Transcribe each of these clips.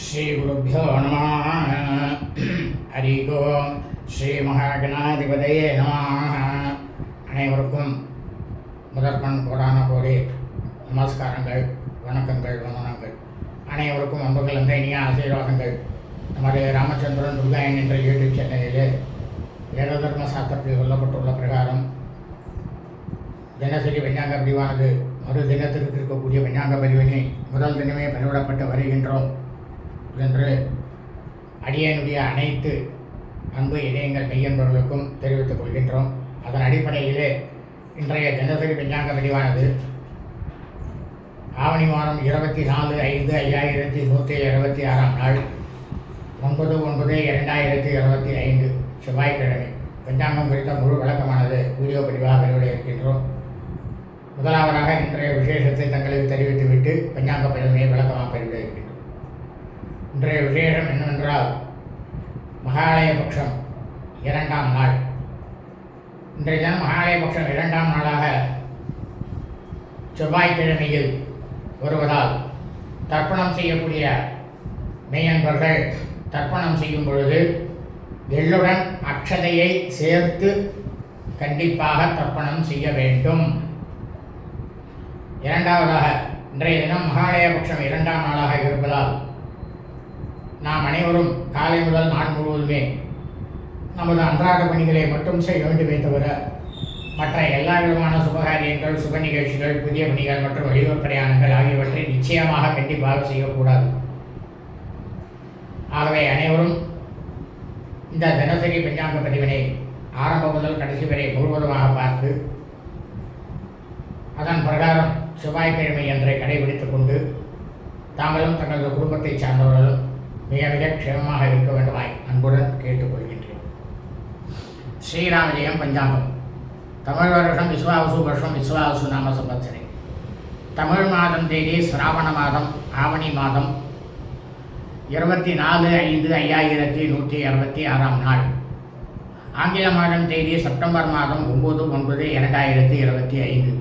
ஸ்ரீகுருப்போ நம. ஹரி ஓம் ஸ்ரீ மகாகணாதிபதையே நம. அனைவருக்கும் முதற்கண் கோடான கோடி நமஸ்காரங்கள் வணக்கங்கள் வந்தனங்கள். அனைவருக்கும் அன்புகள் அந்த இனிய ஆசீர்வாதங்கள். நமது ராமச்சந்திரன் துர்காயன் என்ற யூடியூப் சேனலிலே வேத தர்ம சாஸ்திரத்தில் சொல்லப்பட்டுள்ள பிரகாரம் தினசரி விஞ்ஞாங்க பதிவானது மறு தினத்திற்கு இருக்கக்கூடிய விஞ்ஞாங்க பதிவினை முதல் தினமே பதிவிடப்பட்டு வருகின்றோம். என்று அடியனுடைய அனைத்து அன்பு இதயங்கள் மெய்யன்பர்களுக்கும் தெரிவித்துக் கொள்கின்றோம். அதன் அடிப்படையிலே இன்றைய தினசரி விஞ்ஞாங்க பதிவானது. ஆவணி மாதம் இருபத்தி நாலு ஐந்து ஐயாயிரத்தி நூற்றி இருபத்தி ஆறாம் நாள் ஒன்பது ஒன்பது இரண்டாயிரத்தி இருபத்தி ஐந்து செவ்வாய்க்கிழமை. பஞ்சாங்கம் குறித்த முழு விளக்கமானது வீடியோ பதிவாக வெளியிட இருக்கின்றோம். முதலாவதாக இன்றைய விசேஷத்தை தங்களுக்கு தெரிவித்துவிட்டு பஞ்சாங்க பதிவினை விளக்கமாக பதிவிட இருக்கின்றோம். இன்றைய விசேஷம் என்னவென்றால் மகாலய பட்சம் இரண்டாம் நாள். இன்றைய தினம் மகாலய பட்சம் இரண்டாம் நாளாக செவ்வாய்க்கிழமையில் வருவதால் தர்ப்பணம் செய்யக்கூடிய மெய்யன்பர்கள் தர்ப்பணம் செய்யும் பொழுது எள்ளுடன் அக்ஷதையை சேர்த்து கண்டிப்பாக தர்ப்பணம் செய்ய வேண்டும். இரண்டாவதாக இன்றைய தினம் மகாலய பட்சம் இரண்டாம் நாளாக இருப்பதால் நாம் அனைவரும் காலை முதல் நாள் முழுவதுமே நமது அன்றாட பணிகளை மட்டும் செய்ய வேண்டுமே தவிர மற்ற எல்லா விதமான சுபகாரியங்கள் சுப நிகழ்ச்சிகள் புதிய பணிகள் மற்றும் வெளியூர் பிரயாணங்கள் ஆகியவற்றை நிச்சயமாக கண்டிப்பாக செய்யக்கூடாது. ஆகவே அனைவரும் இந்த தினசரி பஞ்சாங்க பதிவினை ஆரம்பம் முதல் கடைசி வரை முழுவதுமாக பார்த்து அதன் பிரகாரம் செவ்வாய்க்கிழமை என்றை கடைபிடித்துக் கொண்டு தாங்களும் தங்களது குடும்பத்தைச் சார்ந்தவர்களும் மிக மிக க்ஷேமமாக இருக்க வேண்டுமாய் அன்புடன் கேட்டுக்கொள்கின்றேன். ஸ்ரீராம ஜெயம் பஞ்சாங்கம். தமிழ் வருஷம் விஸ்வாவசு வருஷம் விஸ்வாவசு நாம சம்பத்சரே தமிழ் மாதம் தேதி சிராவண மாதம் ஆவணி மாதம் இருபத்தி நாலு ஐந்து ஐயாயிரத்தி நூற்றி அறுபத்தி ஆறாம் நாள். ஆங்கில மாதம் தேதி செப்டம்பர் மாதம் ஒம்பது ஒன்பது இரண்டாயிரத்தி இருபத்தி ஐந்து.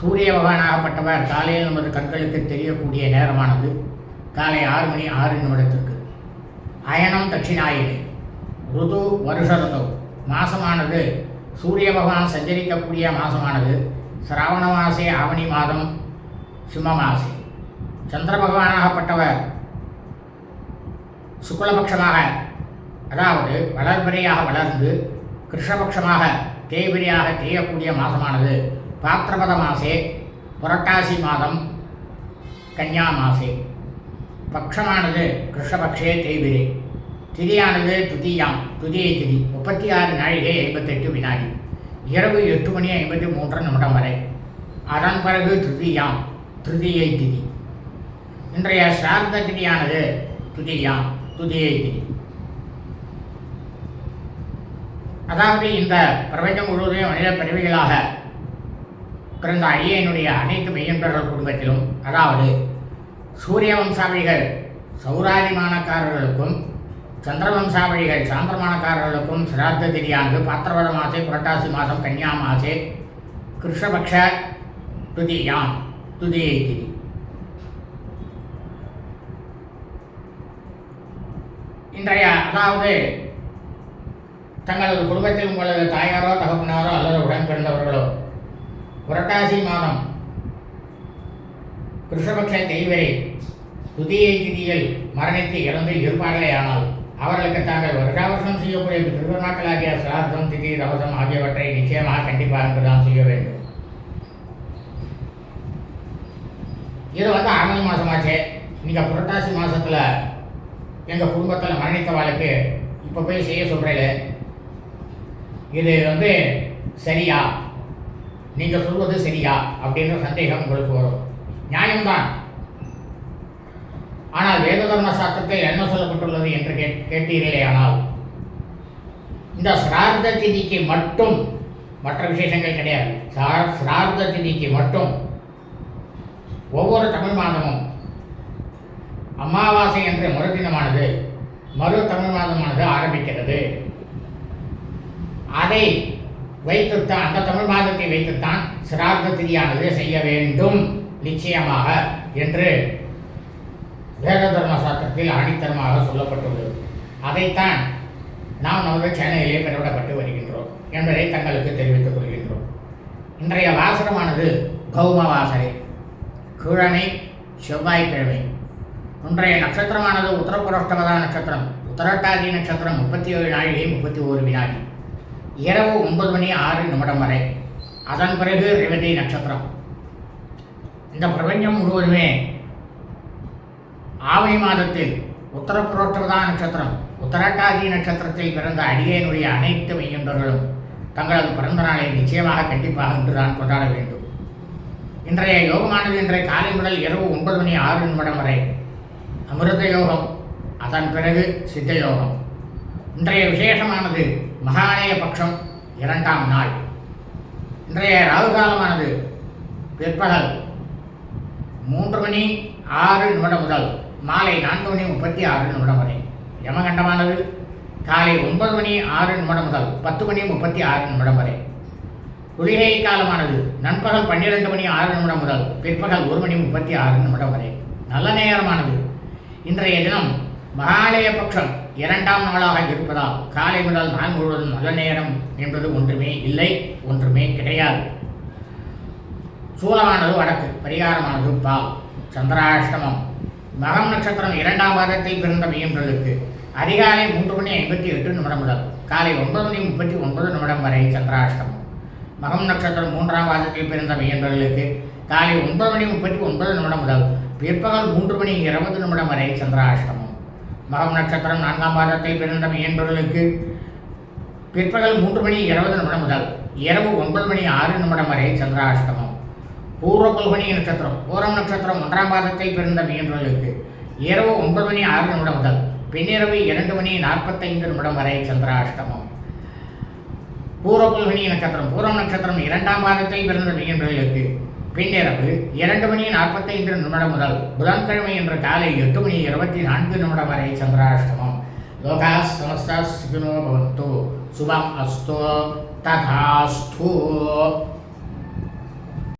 சூரிய பகவானாகப்பட்டவர் காலையில் நமது கண்களுக்கு தெரியக்கூடிய நேரமானது. காலை ஆறு மணி ஆறு நிமிடத்திற்கு. அயனம் தட்சிணாயினி ருது வருஷ ருது மாசமானது சூரிய பகவான் சஞ்சரிக்கக்கூடிய மாசமானது சிராவண மாசே ஆவணி மாதம் சிம்ம மாசே. சந்திர பகவானாகப்பட்டவர் சுக்லபக்ஷமாக அதாவது வளர்பிறையாக வளர்ந்து கிருஷ்ணபக்ஷமாக தேய்பிரியாக தேயக்கூடிய மாதமானது பாத்திரபத மாசே புரட்டாசி மாதம் கன்யா மாசே. பக்ஷமானது கிருஷ்ணபக்ஷே தேய்பிரே திதியானது துதியாம். துதியை திதி. முப்பத்தி ஆறு நாழிகை ஐம்பத்தெட்டு வினாடி. இரவு எட்டு மணி ஐம்பத்தி மூன்று நிமிடம் வரை. அதன் பிறகு திருதியாம் திருதியை திதி. இன்றைய சிரார்த்த திதியானது துதியாம். துதியை திதி. அதாவது இந்த பிரபஞ்சம் முழுவதும் மனித பிரிவுகளாக பிறந்த அடியனுடைய அனைத்து மெய்யன்பர்கள் குடும்பத்திலும் அதாவது சூரிய வம்சாவளிகள் சௌராதிமானக்காரர்களுக்கும் சந்திரவம்சாவளிகள் சாந்திரமானக்காரர்களுக்கும் சிராத்த திதியானது பாத்திரவத மாசே புரட்டாசி மாதம் கன்னியா மாசே கிருஷ்ணபக்ஷ துதியாம் துதியை திரி இன்றைய அதாவது தங்களது குடும்பத்தில் உங்களது தாயாரோ தகப்பனாரோ அல்லது உடன் பிறந்தவர்களோ புரட்டாசி மாதம் கிருஷ்ணபக்ஷ தெய்வரே துதியை திதியில் மரணித்து இழந்து இருப்பார்களே ஆனால் அவர்களுக்கு தாங்கள் வருஷாவருஷம் செய்யக்கூடிய திருவிழாக்களாகிய சிரார்த்தம் திதி ரவசம் ஆகியவற்றை நிச்சயமாக கண்டிப்பாக என்றுதான் செய்ய வேண்டும். இது வந்து ஆரணி மாதமாச்சே நீங்கள் புரட்டாசி மாதத்தில் எங்கள் குடும்பத்தில் மரணித்தவாளுக்கு இப்போ போய் செய்ய சொல்கிறீங்க இது வந்து சரியா? நீங்கள் சொல்வது சரியா? அப்படின்ற சந்தேகம் உங்களுக்கு வரும். நியாயம்தான். ஆனால் வேத தர்ம சாஸ்திரத்தில் என்ன சொல்லப்பட்டுள்ளது என்று கேட் கேட்டீர்களே ஆனால் இந்த சிரார்த்த திதிக்கு மட்டும் மற்ற விசேஷங்கள் கிடையாது. சா- சிரார்த்த திதிக்கு மட்டும் ஒவ்வொரு தமிழ் மாதமும் அமாவாசை என்ற மறுதினமானது மறு தமிழ் மாதமானது ஆரம்பிக்கிறது. அதை வைத்துத்தான் அந்த தமிழ் மாதத்தை வைத்துத்தான் சிரார்த்த திதியானது செய்ய வேண்டும். நிச்சயமாக என்று வேத தர்ம சாஸ்திரத்தில் ஆணித்தரமாக சொல்லப்பட்டுள்ளது. அதைத்தான் நாம் நமது சேனலிலே பெறவிடப்பட்டு வருகின்றோம் என்பதை தங்களுக்கு தெரிவித்துக் கொள்கின்றோம். இன்றைய வாசகமானது கௌம வாசனை கிழமை செவ்வாய்க்கிழமை. இன்றைய நட்சத்திரமானது உத்தரப்புரஷ்டவதா நட்சத்திரம் உத்தரட்டாதி நட்சத்திரம் முப்பத்தி ஏழு நாழிகை முப்பத்தி ஓரு வினாடி. இரவு ஒன்பது மணி ஆறு நிமிடம் வரை. அதன் பிறகு ரேவதி நட்சத்திரம். இந்த பிரபஞ்சம் முழுவதுமே ஆவணி மாதத்தில் உத்தரப்புரோட்டவதா நட்சத்திரம் உத்தரட்டாதி நட்சத்திரத்தில் பிறந்த அடியேனுடைய அனைத்து மெய்யன்பர்களும் தங்களது பிறந்த நாளை நிச்சயமாக கண்டிப்பாக இன்றுதான் கொண்டாட வேண்டும். இன்றைய யோகமானது இன்றைய காலை முதல் இரவு ஒன்பது மணி ஆறு நிமிடம் வரை அமிர்த யோகம் அதன் பிறகு சித்த யோகம். இன்றைய விசேஷமானது மகாலய பட்சம் இரண்டாம் நாள். இன்றைய ராகு காலமானது பிற்பகல் மூன்று மணி ஆறு நிமிடம் முதல் மாலை நான்கு மணி முப்பத்தி ஆறு நிமிடம் வரை. யமகண்டமானது காலை ஒன்பது மணி ஆறு நிமிடம் முதல் பத்து மணி முப்பத்தி ஆறு நிமிடம் வரை. குளிகை காலமானது நண்பகல் பன்னிரெண்டு மணி ஆறு நிமிடம் முதல் பிற்பகல் ஒரு மணி முப்பத்தி ஆறு நிமிடம் வரை. நல்ல நேரமானது. இன்றைய தினம் மகாலய பட்சம் இரண்டாம் நாளாக இருப்பதால் காலை முதல் நாள் முழுவதும் நல்ல நேரம் என்பது ஒன்றுமே இல்லை ஒன்றுமே கிடையாது. சூலமானது வடக்கு பரிகாரமானது பால். சந்திராஷ்டமம். மகம் நட்சத்திரம் இரண்டாம் பாதத்தில் பிறந்த மெய்யன்றலுக்கு அதிகாலை மூன்று மணி ஐம்பத்தி எட்டு நிமிடம் முதல் காலை ஒன்பது மணி முப்பத்தி ஒன்பது நிமிடம் வரை சந்திராஷ்டமம். மகம் நட்சத்திரம் மூன்றாம் பாதத்தில் பிறந்த மெய்யன்றலுக்கு காலை ஒன்பது மணி முப்பத்தி ஒன்பது நிமிடம் முதல் பிற்பகல் மூன்று மணி இருபது நிமிடம் வரை சந்திராஷ்டமம். மகம் நட்சத்திரம் நான்காம் பாதத்தில் பிறந்த மெய்யன்றலுக்கு பிற்பகல் மூன்று மணி இருபது நிமிடம் முதல் இரவு ஒன்பது மணி ஆறு நிமிடம் வரை சந்திராஷ்டமம். பூர்வ பல்கனி நட்சத்திரம் பூரம் நட்சத்திரம் ஒன்றாம் பாதத்தில் பிறந்த மீனர்களுக்கு இரவு ஒன்பது மணி ஆறு நிமிடம் முதல் பின்னிரவு இரண்டு மணி நாற்பத்தைந்து நிமிடம் வரை சந்திராஷ்டமம். பூர்வ பல்கனி நட்சத்திரம் பூரம் நட்சத்திரம் இரண்டாம் பாதத்தில் பிறந்த மீனர்களுக்கு பின்னிரவு இரண்டு மணி நாற்பத்தைந்து நிமிடம் முதல் புதன்கிழமை என்ற காலை எட்டு மணி இருபத்தி நான்கு நிமிடம் வரை சந்திராஷ்டமம். லோகா சமஸ்தோ சுகினோ பவந்து சுபம் அஸ்தோ ததாஸ்து.